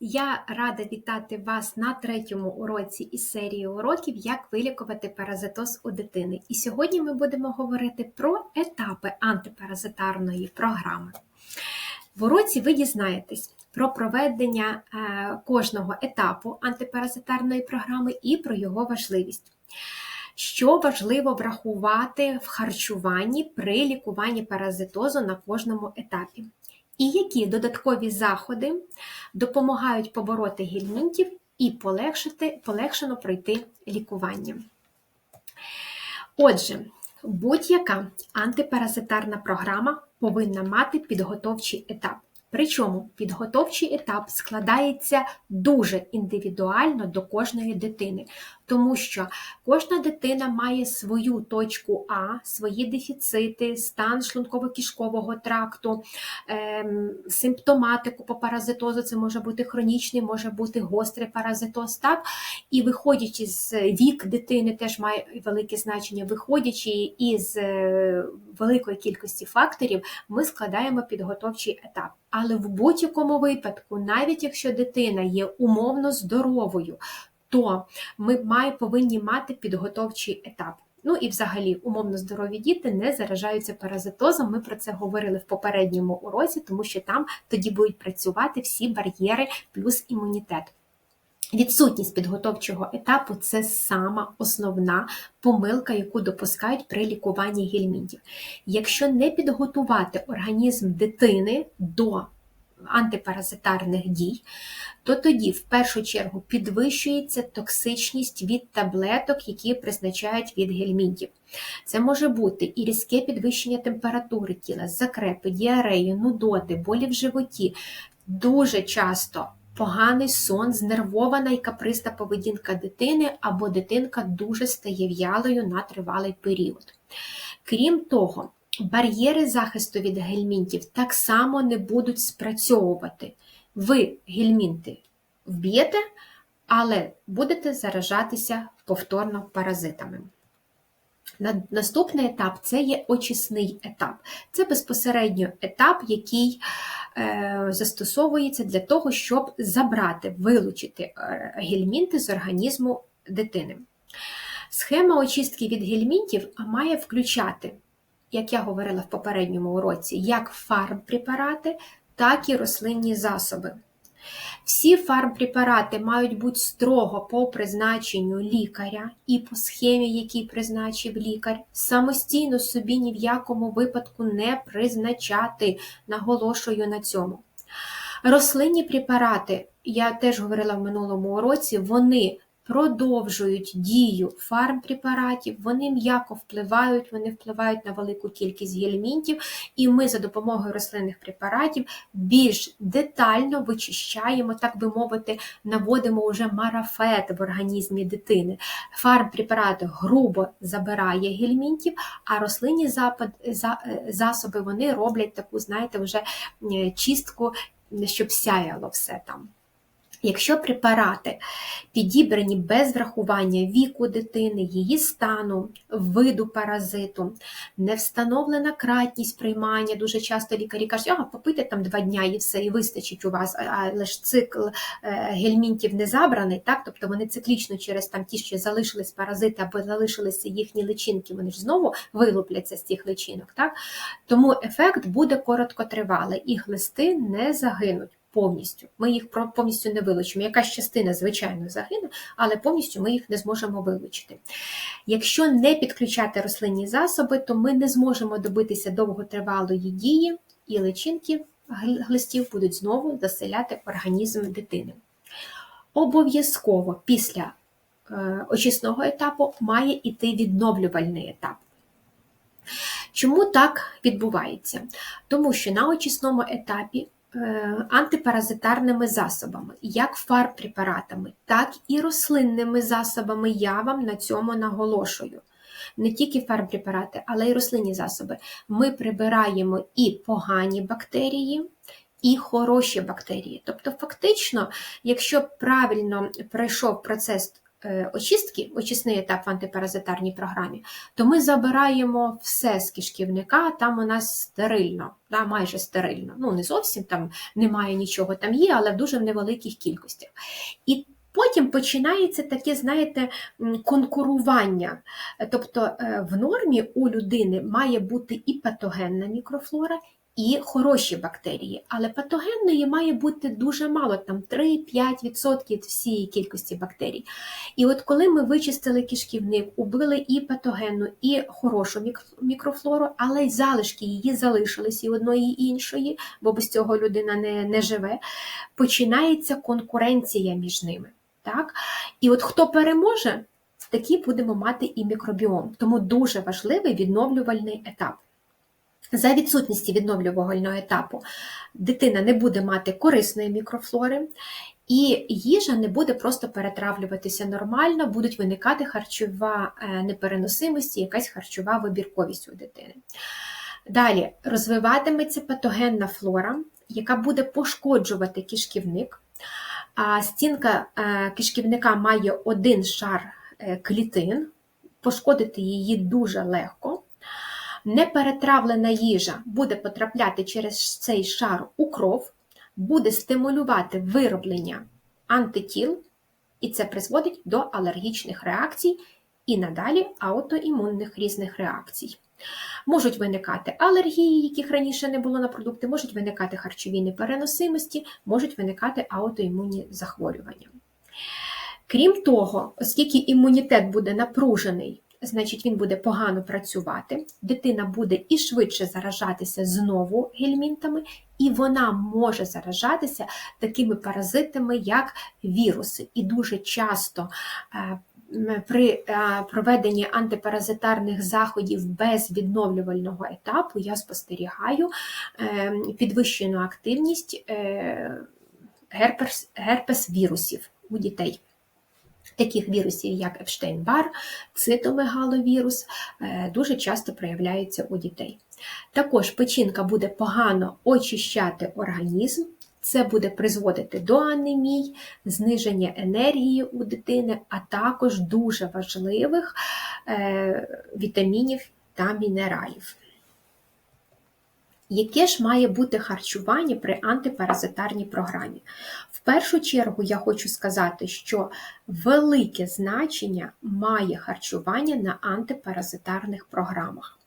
Я рада вітати вас на третьому уроці із серії уроків Як вилікувати паразитоз у дитини. І сьогодні ми будемо говорити про етапи антипаразитарної програми. В уроці ви дізнаєтесь про проведення е, кожного етапу антипаразитарної програми і про його важливість. Що важливо врахувати в харчуванні при лікуванні паразитозу на кожному етапі? І які додаткові заходи допомагають побороти гельмінтів і полегшити, полегшено пройти лікування. Отже, будь-яка антипаразитарна програма повинна мати підготовчий етап. Причому підготовчий етап складається дуже індивідуально до кожної дитини, тому що кожна дитина має свою точку А, свої дефіцити, стан шлунково-кишкового тракту, ем, симптоматику по паразитозу, це може бути хронічний, може бути гострий паразитоз. так? І виходячи з вік дитини, теж має велике значення, виходячи із е, великої кількості факторів, ми складаємо підготовчий етап. Але в будь-якому випадку, навіть якщо дитина є умовно здоровою, то ми має, повинні мати підготовчий етап. Ну і взагалі умовно здорові діти не заражаються паразитозом. Ми про це говорили в попередньому уроці, тому що там тоді будуть працювати всі бар'єри плюс імунітет. Відсутність підготовчого етапу це сама основна помилка, яку допускають при лікуванні гельмінтів. Якщо не підготувати організм дитини до антипаразитарних дій, то тоді в першу чергу підвищується токсичність від таблеток, які призначають від гельмінтів. Це може бути і різке підвищення температури тіла, закрепи, діареї, нудоти, болі в животі. Дуже часто поганий сон, знервована і каприста поведінка дитини, або дитинка дуже стає в'ялою на тривалий період. Крім того, бар'єри захисту від гельмінтів так само не будуть спрацьовувати. Ви гельмінти вб'єте, але будете заражатися повторно паразитами. Наступний етап це є очисний етап. Це безпосередньо етап, який е, застосовується для того, щоб забрати, вилучити е, гельмінти з організму дитини. Схема очистки від гельмінтів має включати, як я говорила в попередньому уроці, як фармпрепарати, так і рослинні засоби. Всі фармпрепарати мають бути строго по призначенню лікаря і по схемі, який призначив лікар, самостійно собі ні в якому випадку не призначати, наголошую на цьому. Рослинні препарати, я теж говорила в минулому уроці, вони продовжують дію фармпрепаратів, вони м'яко впливають, вони впливають на велику кількість гельмінтів, і ми за допомогою рослинних препаратів більш детально вичищаємо, так би мовити, наводимо вже марафет в організмі дитини. Фармпрепарат грубо забирає гельмінтів, а рослинні засоби вони роблять таку, знаєте, вже чистку, щоб сяяло все там. Якщо препарати підібрані без врахування віку дитини, її стану, виду паразиту, не встановлена кратність приймання, дуже часто лікарі кажуть, ага, попийте там два дня і все, і вистачить у вас, але ж цикл е, гельмінтів не забраний, так? тобто вони циклічно через там ті, що залишились паразити або залишилися їхні личинки, вони ж знову вилупляться з цих личинок. Так? Тому ефект буде короткотривалий, і глисти не загинуть повністю. Ми їх повністю не вилучимо. Якась частина, звичайно, загине, але повністю ми їх не зможемо вилучити. Якщо не підключати рослинні засоби, то ми не зможемо добитися довготривалої дії, і личинки глистів будуть знову заселяти організм дитини. Обов'язково після е, очисного етапу має йти відновлювальний етап. Чому так відбувається? Тому що на очисному етапі антипаразитарними засобами, як фарб-препаратами, так і рослинними засобами. Я вам на цьому наголошую. Не тільки фарб-препарати, але й рослинні засоби. Ми прибираємо і погані бактерії, і хороші бактерії. Тобто, фактично, якщо правильно пройшов процес е, очистки, очисний етап в антипаразитарній програмі, то ми забираємо все з кишківника, там у нас стерильно, да, майже стерильно. Ну, не зовсім там немає нічого, там є, але в дуже невеликих кількостях. І Потім починається таке, знаєте, конкурування. Тобто е, в нормі у людини має бути і патогенна мікрофлора, і хороші бактерії, але патогенної має бути дуже мало, там 3-5% від всієї кількості бактерій. І от коли ми вичистили кишківник, убили і патогенну, і хорошу мікрофлору, але й залишки її залишились і одної, і іншої, бо без цього людина не, не живе, починається конкуренція між ними. Так? І от хто переможе, такі будемо мати і мікробіом. Тому дуже важливий відновлювальний етап. За відсутності відновлювального етапу дитина не буде мати корисної мікрофлори, і їжа не буде просто перетравлюватися нормально, будуть виникати харчова е, непереносимість, і якась харчова вибірковість у дитини. Далі розвиватиметься патогенна флора, яка буде пошкоджувати кишківник. Стінка е, кишківника має один шар е, клітин, пошкодити її дуже легко. Неперетравлена їжа буде потрапляти через цей шар у кров, буде стимулювати вироблення антитіл, і це призводить до алергічних реакцій і надалі аутоімунних різних реакцій. Можуть виникати алергії, яких раніше не було на продукти, можуть виникати харчові непереносимості, можуть виникати аутоімунні захворювання. Крім того, оскільки імунітет буде напружений, значить він буде погано працювати, дитина буде і швидше заражатися знову гельмінтами, і вона може заражатися такими паразитами, як віруси. І дуже часто е, при е, проведенні антипаразитарних заходів без відновлювального етапу я спостерігаю е, підвищену активність герпес, герпес вірусів у дітей. Таких вірусів, як Епштейн-Бар, цитомегаловірус, дуже часто проявляються у дітей. Також печінка буде погано очищати організм, це буде призводити до анемій, зниження енергії у дитини, а також дуже важливих е, вітамінів та мінералів. Яке ж має бути харчування при антипаразитарній програмі? Першу чергу я хочу сказати, що велике значення має харчування на антипаразитарних програмах.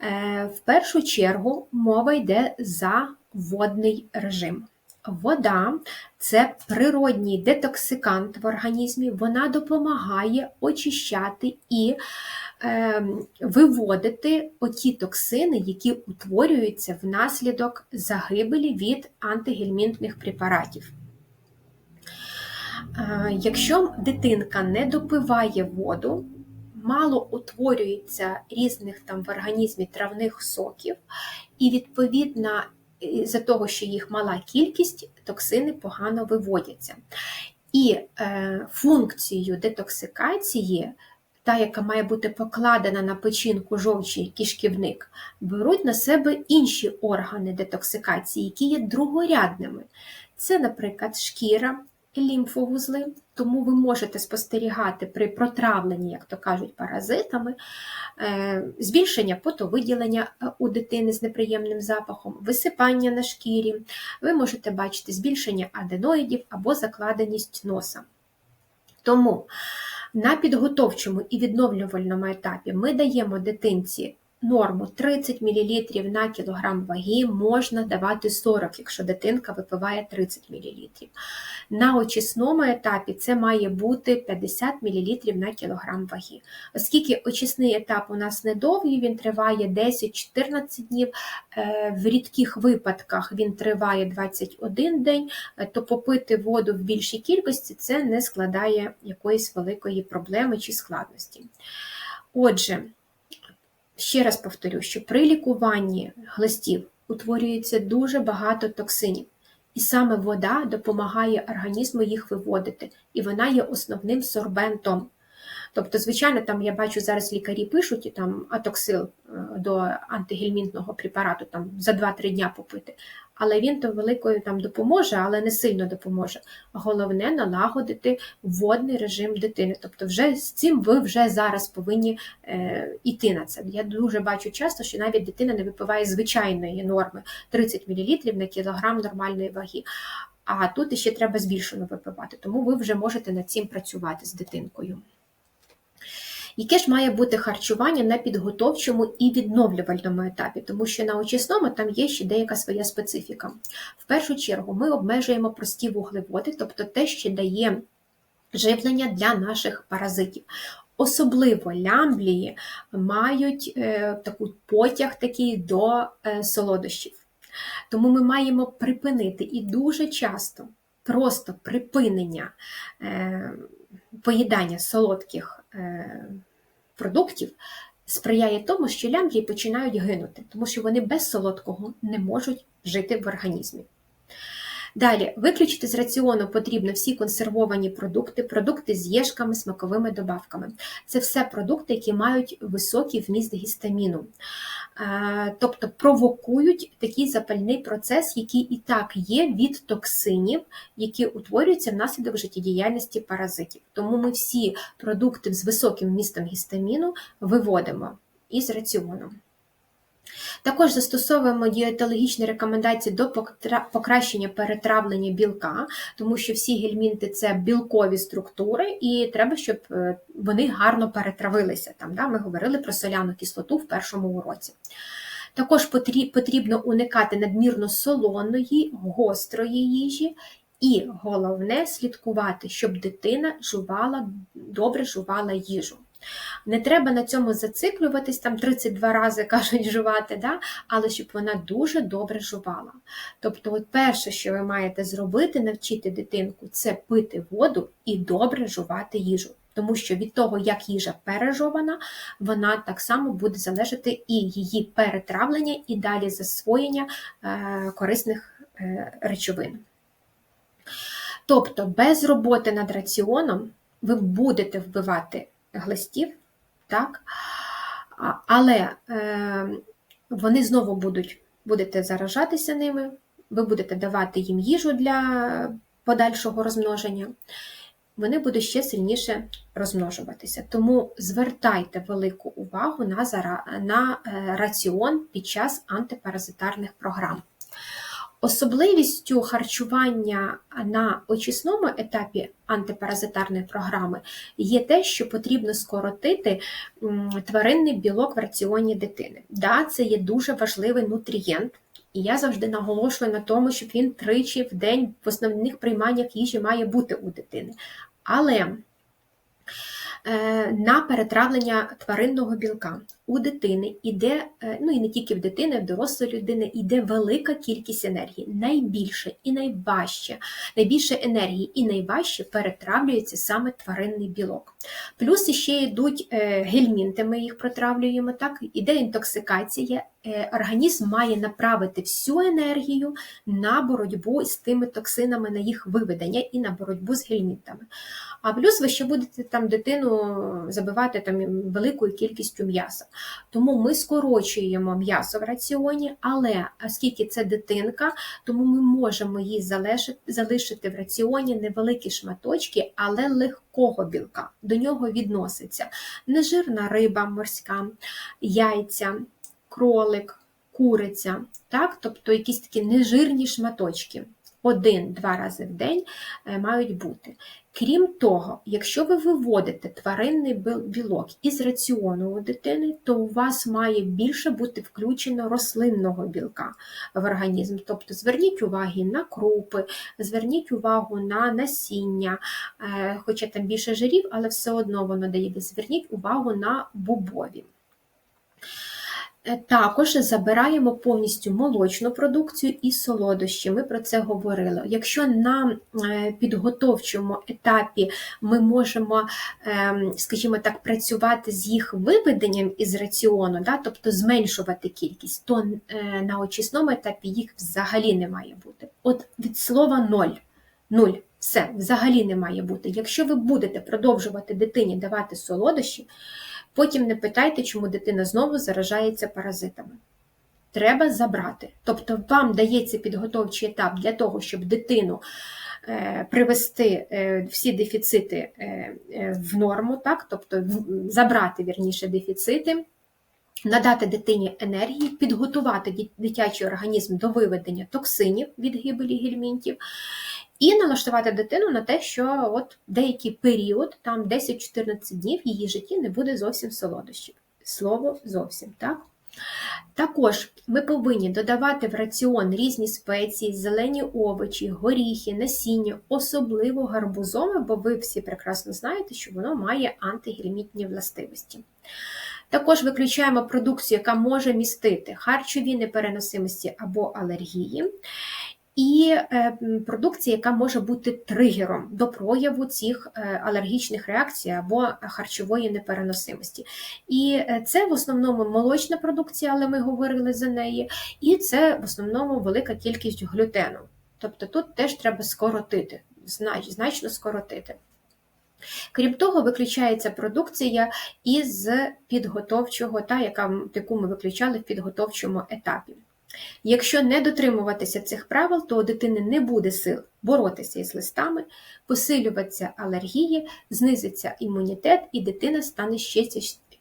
Е, в першу чергу мова йде за водний режим. Вода це природній детоксикант в організмі, вона допомагає очищати і е, виводити оті токсини, які утворюються внаслідок загибелі від антигельмінтних препаратів. Якщо дитинка не допиває воду, мало утворюється різних там в організмі травних соків, і, відповідно, за того, що їх мала кількість, токсини погано виводяться. І е, функцію детоксикації, та, яка має бути покладена на печінку жовчий кишківник, беруть на себе інші органи детоксикації, які є другорядними. Це, наприклад, шкіра, лімфовузли, тому ви можете спостерігати при протравленні, як то кажуть, паразитами, е, збільшення потовиділення е, у дитини з неприємним запахом, висипання на шкірі, ви можете бачити збільшення аденоїдів або закладеність носа. Тому на підготовчому і відновлювальному етапі ми даємо дитинці норму 30 мл на кілограм ваги можна давати 40, якщо дитинка випиває 30 мл. На очисному етапі це має бути 50 мл на кілограм ваги. Оскільки очисний етап у нас недовгий, він триває 10-14 днів, е, в рідких випадках він триває 21 день, е, то попити воду в більшій кількості це не складає якоїсь великої проблеми чи складності. Отже, Ще раз повторю, що при лікуванні глистів утворюється дуже багато токсинів, і саме вода допомагає організму їх виводити, і вона є основним сорбентом. Тобто, звичайно, там я бачу зараз лікарі пишуть там атоксил е, до антигельмінтного препарату там за 2-3 дня попити. Але він то великою там допоможе, але не сильно допоможе. Головне налагодити водний режим дитини. Тобто, вже з цим ви вже зараз повинні е, йти на це. Я дуже бачу часто, що навіть дитина не випиває звичайної норми 30 мл на кілограм нормальної ваги. А тут іще треба збільшено випивати, тому ви вже можете над цим працювати з дитинкою. Яке ж має бути харчування на підготовчому і відновлювальному етапі, тому що на очисному там є ще деяка своя специфіка. В першу чергу ми обмежуємо прості вуглеводи, тобто те, що дає живлення для наших паразитів. Особливо лямблії мають е, таку потяг такий до е, солодощів. Тому ми маємо припинити і дуже часто просто припинення е, поїдання солодких продуктів сприяє тому, що лямки починають гинути, тому що вони без солодкого не можуть жити в організмі. Далі, виключити з раціону потрібно всі консервовані продукти, продукти з єшками, смаковими добавками. Це все продукти, які мають високий вміст гістаміну, е, тобто провокують такий запальний процес, який і так є від токсинів, які утворюються внаслідок життєдіяльності паразитів. Тому ми всі продукти з високим містом гістаміну виводимо із раціону. Також застосовуємо дієтологічні рекомендації до покращення перетравлення білка, тому що всі гельмінти це білкові структури, і треба, щоб е, вони гарно перетравилися. Там, да, Ми говорили про соляну кислоту в першому уроці. Також потрібно уникати надмірно солоної, гострої їжі. І головне слідкувати, щоб дитина жувала, добре жувала їжу. Не треба на цьому зациклюватись, там 32 рази кажуть жувати, да? але щоб вона дуже добре жувала. Тобто, от перше, що ви маєте зробити, навчити дитинку, це пити воду і добре жувати їжу. Тому що від того, як їжа пережована, вона так само буде залежати і її перетравлення, і далі засвоєння е, корисних е, речовин. Тобто, без роботи над раціоном ви будете вбивати глистів, так? але е, вони знову будуть, будете заражатися ними, ви будете давати їм їжу для подальшого розмноження, вони будуть ще сильніше розмножуватися. Тому звертайте велику увагу на, на е, раціон під час антипаразитарних програм. Особливістю харчування на очисному етапі антипаразитарної програми є те, що потрібно скоротити тваринний білок в раціоні дитини. Да, Це є дуже важливий нутрієнт, і я завжди наголошую на тому, щоб він тричі в день в основних прийманнях їжі має бути у дитини. Але на перетравлення тваринного білка. У дитини іде, е, ну і не тільки в дитини, в дорослої людини йде велика кількість енергії. Найбільше і найважче, найбільше енергії і найважче перетравлюється саме тваринний білок. Плюс ще йдуть е, гельмінти, ми їх протравлюємо, так, іде інтоксикація. Організм має направити всю енергію на боротьбу з тими токсинами, на їх виведення і на боротьбу з гельмінтами. А плюс ви ще будете там дитину забивати там великою кількістю м'яса. Тому ми скорочуємо м'ясо в раціоні, але оскільки це дитинка, тому ми можемо їй залишити в раціоні невеликі шматочки, але легкого білка. До нього відноситься нежирна риба морська, яйця, кролик, куриця, так? тобто якісь такі нежирні шматочки один-два рази в день е, мають бути. Крім того, якщо ви виводите тваринний білок із раціону у дитини, то у вас має більше бути включено рослинного білка в організм. Тобто зверніть увагу на крупи, зверніть увагу на насіння, е, хоча там більше жирів, але все одно воно дає. Зверніть увагу на бобові. Е, також забираємо повністю молочну продукцію і солодощі. Ми про це говорили. Якщо на е, підготовчому етапі ми можемо, ем, скажімо так, працювати з їх виведенням із раціону, да, тобто зменшувати кількість, то е, на очисному етапі їх взагалі не має бути. От від слова ноль. Нуль. Все, взагалі не має бути. Якщо ви будете продовжувати дитині давати солодощі, Потім не питайте, чому дитина знову заражається паразитами. треба забрати. Тобто вам дається підготовчий етап для того, щоб дитину е, привести е, всі дефіцити е, в норму, так? тобто забрати вірніше дефіцити. Надати дитині енергії, підготувати дитячий організм до виведення токсинів від гибелі гельмінтів, і налаштувати дитину на те, що от деякий період, там 10-14 днів, в її житті не буде зовсім солодощів. Слово зовсім, так? Також ми повинні додавати в раціон різні спеції, зелені овочі, горіхи, насіння, особливо гарбузове, бо ви всі прекрасно знаєте, що воно має антигельмітні властивості. Також виключаємо продукцію, яка може містити харчові непереносимості або алергії і е, продукція, яка може бути тригером до прояву цих е, алергічних реакцій або харчової непереносимості. І е, це в основному молочна продукція, але ми говорили за неї, і це в основному велика кількість глютену. Тобто тут теж треба скоротити, значно скоротити. Крім того, виключається продукція із підготовчого, та, яку ми виключали в підготовчому етапі. Якщо не дотримуватися цих правил, то у дитини не буде сил боротися із листами, посилюватися алергії, знизиться імунітет, і дитина стане ще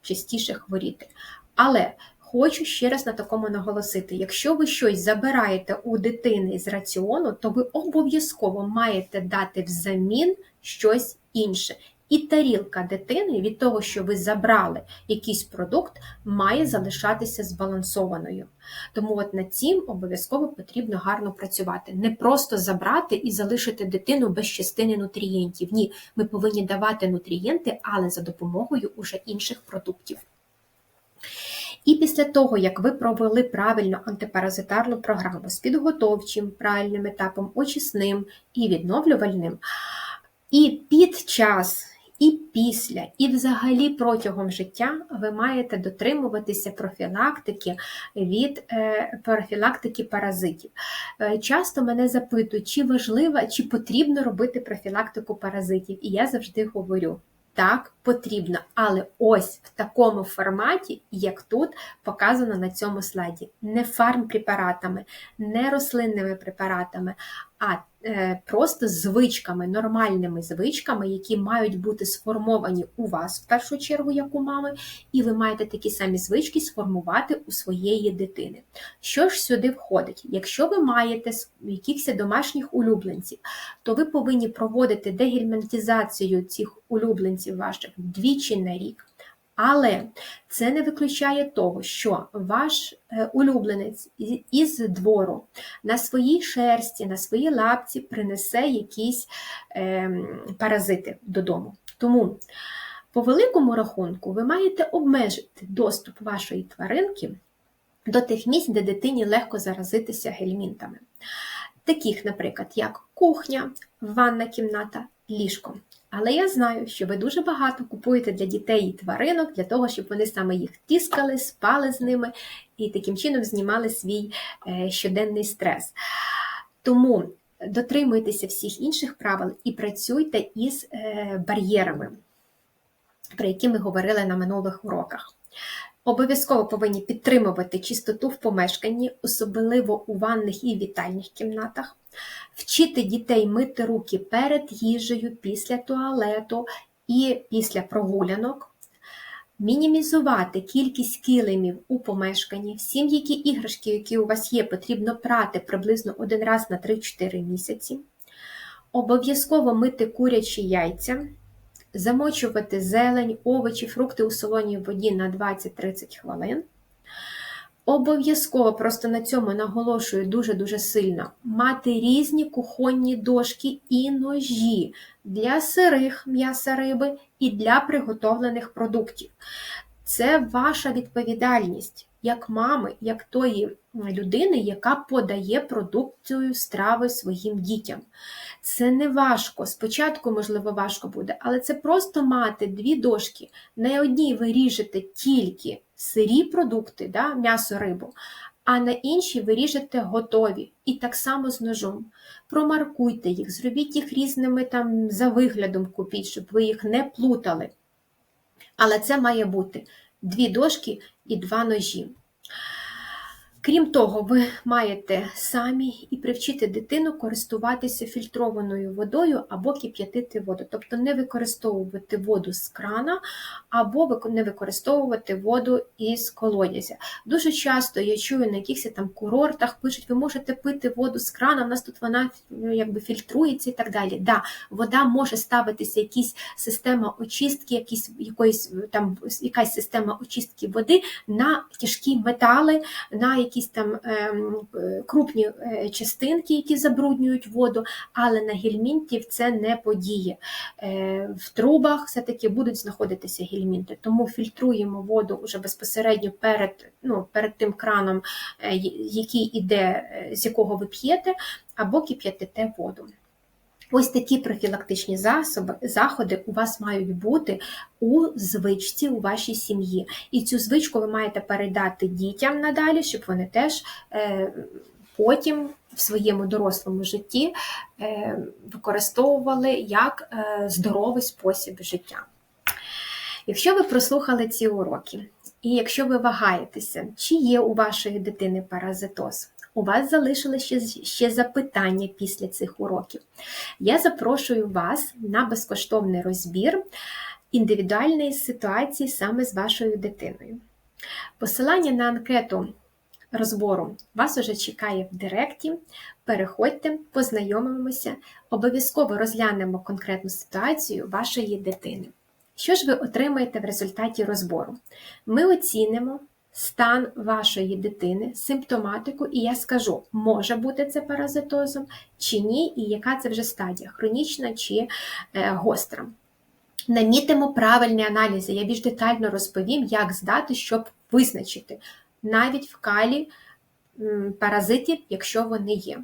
частіше хворіти. Але хочу ще раз на такому наголосити: якщо ви щось забираєте у дитини з раціону, то ви обов'язково маєте дати взамін щось інше. І тарілка дитини від того, що ви забрали якийсь продукт, має залишатися збалансованою. Тому от над цим обов'язково потрібно гарно працювати. Не просто забрати і залишити дитину без частини нутрієнтів. Ні, ми повинні давати нутрієнти, але за допомогою уже інших продуктів. І після того, як ви провели правильно антипаразитарну програму з підготовчим правильним етапом, очисним і відновлювальним, і під час і після, і взагалі протягом життя ви маєте дотримуватися профілактики від е, профілактики паразитів. Е, часто мене запитують, чи важливо, чи потрібно робити профілактику паразитів. І я завжди говорю. Так, потрібно, але ось в такому форматі, як тут показано на цьому слайді, не фармпрепаратами, не рослинними препаратами, а просто звичками, нормальними звичками, які мають бути сформовані у вас в першу чергу, як у мами, і ви маєте такі самі звички сформувати у своєї дитини. Що ж сюди входить? Якщо ви маєте якихось домашніх улюбленців, то ви повинні проводити дегельмінтизацію цих улюбленців ваших двічі на рік. Але це не виключає того, що ваш е, улюбленець із двору на своїй шерсті, на своїй лапці принесе якісь е, паразити додому. Тому, по великому рахунку, ви маєте обмежити доступ вашої тваринки до тих місць, де дитині легко заразитися гельмінтами. Таких, наприклад, як кухня, ванна кімната, ліжко. Але я знаю, що ви дуже багато купуєте для дітей і тваринок, для того, щоб вони саме їх тіскали, спали з ними і таким чином знімали свій е, щоденний стрес. Тому дотримуйтеся всіх інших правил і працюйте із е, бар'єрами, про які ми говорили на минулих уроках. Обов'язково повинні підтримувати чистоту в помешканні, особливо у ванних і вітальних кімнатах, вчити дітей мити руки перед їжею, після туалету і після прогулянок, мінімізувати кількість килимів у помешканні, всі м'які іграшки, які у вас є, потрібно прати приблизно один раз на 3-4 місяці. Обов'язково мити курячі яйця замочувати зелень, овочі, фрукти у солоній воді на 20-30 хвилин. Обов'язково просто на цьому наголошую дуже-дуже сильно мати різні кухонні дошки і ножі для сирих м'яса риби і для приготовлених продуктів. Це ваша відповідальність як мами, як тої людини, яка подає продукцію страви своїм дітям. Це не важко. Спочатку, можливо, важко буде, але це просто мати дві дошки. На одній ви ріжете тільки сирі продукти, да, м'ясо, рибу, а на іншій ви ріжете готові. І так само з ножом. Промаркуйте їх, зробіть їх різними там за виглядом купіть, щоб ви їх не плутали. Але це має бути дві дошки і два ножі. Крім того, ви маєте самі і привчити дитину користуватися фільтрованою водою або кип'ятити воду, тобто не використовувати воду з крана, або не використовувати воду із колодязя. Дуже часто я чую на якихось там курортах пишуть, ви можете пити воду з крана, в нас тут вона ну, якби фільтрується і так далі. Да, вода може ставитися якісь система очистки, якісь якоїсь там якась система очистки води на тяжкі метали, на якісь там ем, е, крупні е, частинки, які забруднюють воду, але на гельмінтів це не подіє. Е, В трубах все-таки будуть знаходитися гельмінти, тому фільтруємо воду вже безпосередньо перед, ну, перед тим краном, який іде, з якого ви п'єте, або кип'ятите воду. Ось такі профілактичні засоби, заходи у вас мають бути у звичці у вашій сім'ї. І цю звичку ви маєте передати дітям надалі, щоб вони теж е, потім в своєму дорослому житті е, використовували як е, здоровий спосіб життя. Якщо ви прослухали ці уроки, і якщо ви вагаєтеся, чи є у вашої дитини паразитоз, у вас залишилось ще, ще запитання після цих уроків. Я запрошую вас на безкоштовний розбір індивідуальної ситуації саме з вашою дитиною. Посилання на анкету розбору вас уже чекає в Директі. Переходьте, познайомимося, обов'язково розглянемо конкретну ситуацію вашої дитини. Що ж ви отримаєте в результаті розбору? Ми оцінимо стан вашої дитини, симптоматику, і я скажу, може бути це паразитозом чи ні, і яка це вже стадія хронічна чи е, гостра. Намітимо правильні аналізи. Я більш детально розповім, як здати, щоб визначити навіть в калі паразитів, якщо вони є.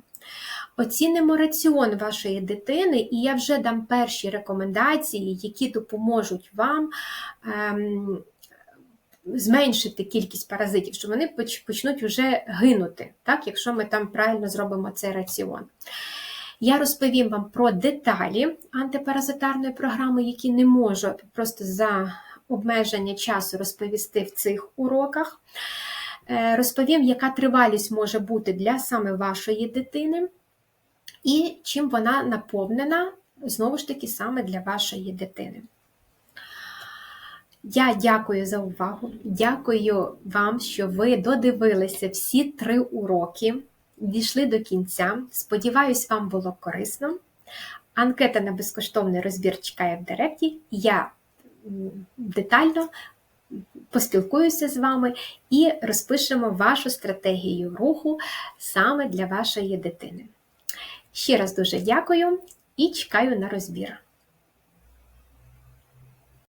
Оцінимо раціон вашої дитини, і я вже дам перші рекомендації, які допоможуть вам ем, зменшити кількість паразитів, що вони почнуть вже гинути, так, якщо ми там правильно зробимо цей раціон. Я розповім вам про деталі антипаразитарної програми, які не можу просто за обмеження часу розповісти в цих уроках. Е, розповім, яка тривалість може бути для саме вашої дитини, і чим вона наповнена, знову ж таки, саме для вашої дитини. Я дякую за увагу. Дякую вам, що ви додивилися всі три уроки, дійшли до кінця. Сподіваюсь, вам було корисно. Анкета на безкоштовний розбір чекає в Директі. Я детально поспілкуюся з вами і розпишемо вашу стратегію руху саме для вашої дитини. Ще раз дуже дякую і чекаю на розбір.